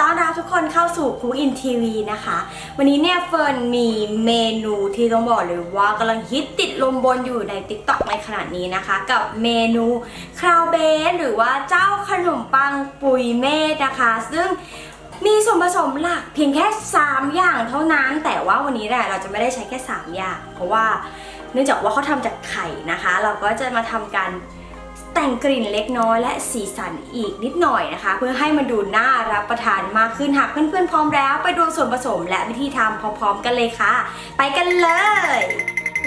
ต้อนรับทุกคนเข้าสู่คุกอินทีวีนะคะ วันนี้เนี่ยเฟิร์นมีเมนูที่ต้องบอกเลยว่ากำลังฮิตติดลมบนอยู่ใน t ิ k t o k ในขณะนี้นะคะ กับเมนูคราวเบสหรือว่าเจ้าขนมปังปุยเมธนะคะ ซึ่งมีส่วนผสมหลักเพียงแค่ 3 อย่างเท่านั้น แต่ว่าวันนี้เนี่ยเราจะไม่ได้ใช้แค่ 3 อย่าง เพราะว่าเนื่องจากว่าเขาทำจากไข่นะคะ เราก็จะมาทำการ แต่งกลิ่นเล็กน้อยและสีสันอีกนิดหน่อยนะคะ เพื่อให้มันดูน่ารับประทานมากขึ้นหากเพื่อนๆพร้อมแล้ว ไปดูส่วนผสมและวิธีทำพร้อมๆ กันเลยค่ะ ไปกันเลย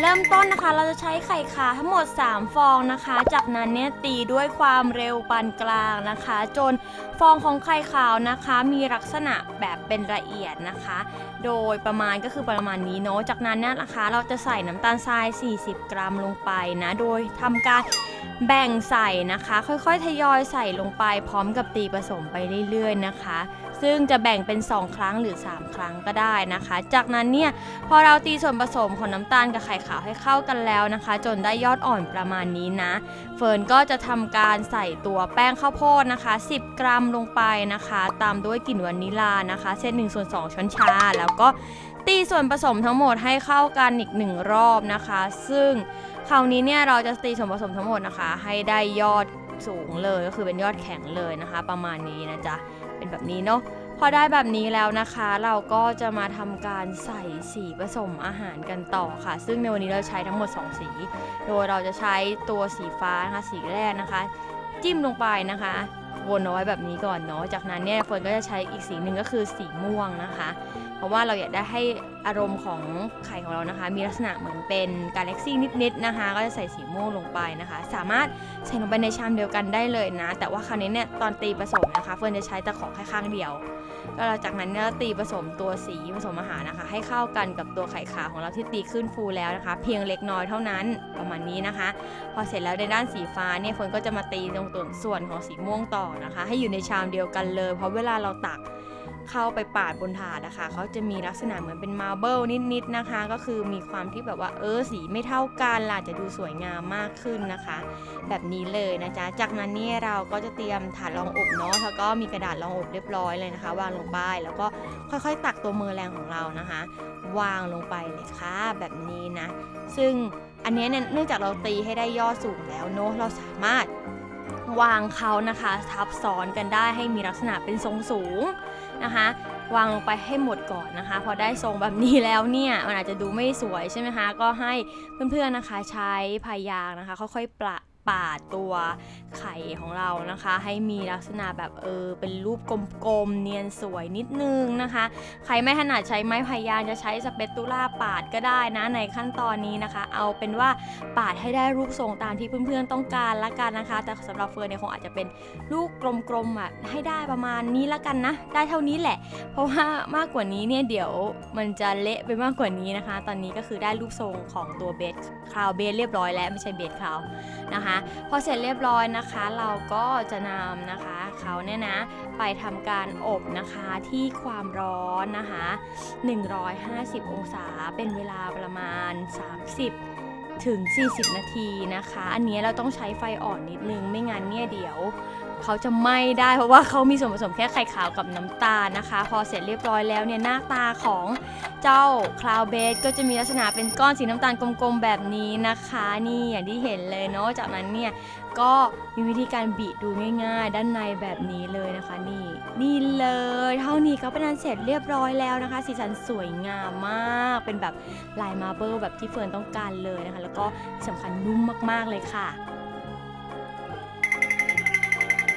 เริ่มต้นนะคะเราจะใช้ไข่ขาวทั้งหมด 3 ฟองนะคะ จากนั้นเนี่ยตีด้วยความเร็วปานกลางนะคะ จนฟองของไข่ขาวนะคะ มีลักษณะแบบเป็นละเอียดนะคะ โดยประมาณก็คือประมาณนี้เนาะจากนั้นเนี่ยนะคะ เราจะใส่น้ำตาลทราย 40 กรัมลงไปนะ โดยทำการ แบ่งใส่นะคะ ค่อยๆ ทยอยใส่ลงไปพร้อมกับตีผสมไปเรื่อยๆนะคะ ซึ่งจะแบ่งเป็น 2 ครั้งหรือ 3 ครั้งก็ได้นะคะ จากนั้นเนี่ยพอเราตีส่วนผสมของน้ำตาลกับไข่ขาวให้เข้ากันแล้วนะคะ จนได้ยอดอ่อนประมาณนี้นะ เฟิร์นก็จะทำการใส่ตัวแป้งข้าวโพดนะคะ 10 กรัมลงไปนะคะ ตามด้วยกลิ่นวานิลานะคะเศษ1ส่วน2ช้อนชาแล้วก็ ตีส่วนผสมทั้งหมดให้เข้ากันอีกหนึ่งรอบนะคะ ซึ่งคราวนี้เนี่ยเราจะตีส่วนผสมทั้งหมดนะคะ ให้ได้ยอดสูงเลยก็คือเป็นยอดแข็งเลยนะคะ ประมาณนี้นะจ๊ะเป็นแบบนี้เนาะพอได้แบบนี้แล้วนะคะ เราก็จะมาทำการใส่สีผสมอาหารกันต่อค่ะ ซึ่งในวันนี้เราใช้ทั้งหมด 2 สี โดยเราจะใช้ตัวสีฟ้านะคะสีแรกนะคะ จิ้มลงไปนะคะวนเอาไว้แบบนี้ก่อนเนาะจากนั้นเนี่ยเฟิร์นก็จะใช้อีกสีหนึ่งก็คือสีม่วงนะคะ ราะว่าเราอยากได้ให้อารมณ์ของไข่ของเรานะคะ มีลักษณะเหมือนเป็นกาแล็กซี่นิดๆนะคะ ก็จะใส่สีม่วงลงไปนะคะ สามารถใส่ลงไปในชามเดียวกันได้เลยนะ แต่ว่าคราวนี้เนี่ยตอนตีผสมนะคะ เฟิร์นจะใช้ตะขอแค่ข้างเดียวก็หลังจากนั้นเนี่ยตีผสมตัวสีผสมอาหารนะคะ ให้เข้ากันกับตัวไข่ขาวของเราที่ตีขึ้นฟูแล้วนะคะ เพียงเล็กน้อยเท่านั้นประมาณนี้นะคะ พอเสร็จแล้วในด้านสีฟ้าเนี่ยเฟิร์นก็จะมาตีตรงตัวส่วนของสีม่วงต่อนะคะ ให้อยู่ในชามเดียวกันเลย เพราะเวลาเราตัก เข้าไปปาดบนถาดนะคะเขาจะมีลักษณะเหมือนเป็นมาร์เบิลนิดๆนะคะ ก็คือมีความที่แบบว่าเออสีไม่เท่ากันล่ะจะดูสวยงามมากขึ้นนะคะ แบบนี้เลยนะจ๊ะจากนั้นเนี่ยเราก็จะเตรียมถาดรองอบเนาะแล้วก็มีกระดาษรองอบเรียบร้อยเลยนะคะ วางลงไปแล้วก็ค่อยๆ ตักตัวมือแรงของเรานะคะ วางลงไปเลยค่ะแบบนี้นะ ซึ่งอันนี้เนี่ยเนื่องจากเราตีให้ได้ยอดสูงแล้วเนาะเราสามารถวางเขานะคะ ทับซ้อนกันได้ให้มีลักษณะเป็นทรงสูง นะคะ วางลงไปให้หมดก่อนนะคะ พอได้ทรงแบบนี้แล้วเนี่ยมันอาจจะดูไม่สวยใช่ไหมคะ ก็ให้เพื่อนๆนะคะใช้พายางนะคะ ค่อยๆประ ปาดตัวไข่ของเรานะคะ ให้มีลักษณะแบบเออเป็นรูปกลมๆเนียนสวยนิดนึงนะคะ ใครไม่ถนัดใช้ไม้พายางจะใช้สเปตตูล่าปาดก็ได้นะในขั้นตอนนี้นะคะ เอาเป็นว่าปาดให้ได้รูปทรงตามที่เพื่อนๆต้องการละกันนะคะ แต่สำหรับเฟิร์นเนี่ยคงอาจจะเป็นลูกกลมๆอะให้ได้ประมาณนี้ละกันนะ ได้เท่านี้แหละ เพราะว่ามากกว่านี้เนี่ยเดี๋ยวมันจะเละไปมากกว่านี้นะคะ ตอนนี้ก็คือได้รูปทรงของตัวเบสคราวเบสเรียบร้อยแล้วไม่ใช่เบสคราวนะคะพอเสร็จเรียบร้อยนะคะ เราก็จะนำนะคะเขาเนี่ยนะไปทำการอบนะคะที่ความร้อนนะคะ 150 องศาเป็นเวลาประมาณ 30 ถึง 40 นาทีนะคะ อันนี้เราต้องใช้ไฟอ่อนนิดนึงไม่งั้นเนี่ยเดี๋ยว เขาจะไหม้ได้เพราะว่าเขามีส่วนผสมแค่ไข่ขาวกับน้ำตาลนะคะ พอเสร็จเรียบร้อยแล้วเนี่ยหน้าตาของเจ้าคลาวเบสก็จะมีลักษณะเป็นก้อนสีน้ำตาลกลมๆแบบนี้นะคะ นี่อย่างที่เห็นเลยเนาะจากนั้นเนี่ยก็มีวิธีการบีดูง่ายๆ ด้านในแบบนี้เลยนะคะนี่นี่เลยเท่านี้ก็เป็นอันเสร็จเรียบร้อยแล้วนะคะ สีสันสวยงามมาก เป็นแบบลายมาเบิลแบบที่เฟิร์นต้องการเลยนะคะ แล้วก็สำคัญนุ่มมากๆเลยค่ะ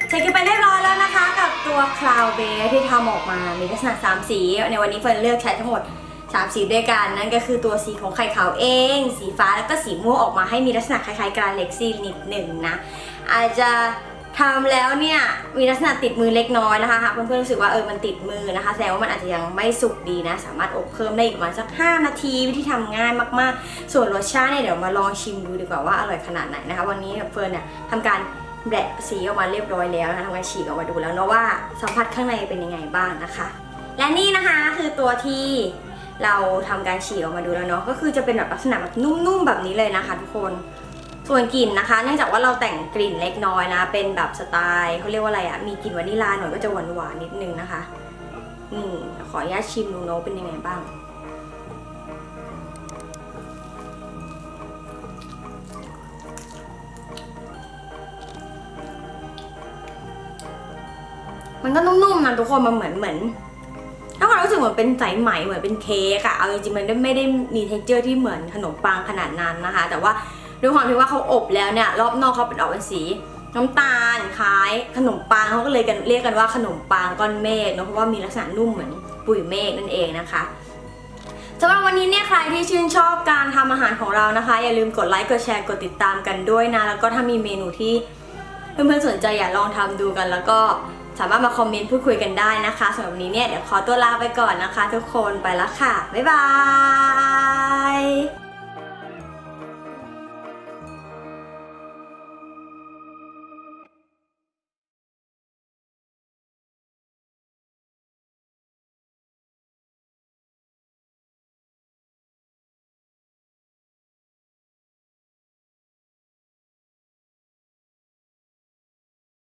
เสร็จกันไปเรียบร้อยแล้วนะคะ กับตัวคลาวเบสที่ทำออกมามีลักษณะ 3 สี ในวันนี้เฟิร์นเลือกใช้ทั้งหมด 3 สีด้วยกัน นั่นก็คือตัวสีของไข่ขาวเอง สีฟ้าแล้วก็สีม่วงออกมาให้มีลักษณะคล้ายๆกราเล็กซี่นิดหนึ่งนะ อาจจะทำแล้วเนี่ยมีลักษณะติดมือเล็กน้อยนะคะหากเพื่อนๆรู้สึกว่าเออมันติดมือนะคะแสดงว่ามันอาจจะยังไม่สุกดีนะ สามารถอบเพิ่มได้อีกประมาณสัก 5 นาทีวิธีทำง่ายมากๆ ส่วนรสชาติเนี่ยเดี๋ยวมาลองชิมดูดีกว่าว่าอร่อยขนาดไหนนะคะ วันนี้เฟิร์นเนี่ยทำการ แบะสีออกมาเรียบร้อยแล้วนะคะทำการฉีกออกมาดูแล้วเนาะว่าสัมผัสข้างในเป็นยังไงบ้างนะคะ และนี่นะคะคือตัวที่เราทำการฉีกออกมาดูแล้วเนาะก็คือจะเป็นแบบลักษณะแบบนุ่มๆแบบนี้เลยนะคะ ทุกคนส่วนกลิ่นนะคะ เนื่องจากว่าเราแต่งกลิ่นเล็กน้อยนะ เป็นแบบสไตล์เขาเรียกว่าอะไรอะมีกลิ่นวานิลาหน่อยก็จะหวานๆนิดนึงนะคะนี่ขออนุญาตชิมดูเนอะเป็นยังไงบ้าง มันก็นุ่มๆนะทุกคนมันเหมือนเหมือนถ้าความรู้สึกเหมือนเป็นสายไหมเหมือนเป็นเค้กอะเอาจริงๆมันไม่ได้มีเท็กเจอร์ที่เหมือนขนมปังขนาดนั้นนะคะ แต่ว่าด้วยความที่ว่าเขาอบแล้วเนี่ยรอบนอกเขาเป็นออกเป็นสีน้ำตาลคล้ายขนมปังเขาก็เลยกันเรียกกันว่าขนมปังก้อนเมฆเนอะเพราะว่ามีลักษณะนุ่มเหมือนปุ๋ยเมฆนั่นเองนะคะสำหรับวันนี้เนี่ยใครที่ชื่นชอบการทำอาหารของเรานะคะ อย่าลืมกดไลค์กดแชร์กดติดตามกันด้วยนะ แล้วก็ถ้ามีเมนูที่เพื่อนๆสนใจอยากลองทำดูกันแล้วก็ สามารถมาคอมเมนต์พูดคุยกันได้นะคะสำหรับวันนี้เนี่ยเดี๋ยวขอตัวลาไปก่อนนะคะ ทุกคนไปแล้วค่ะ บ๊ายบาย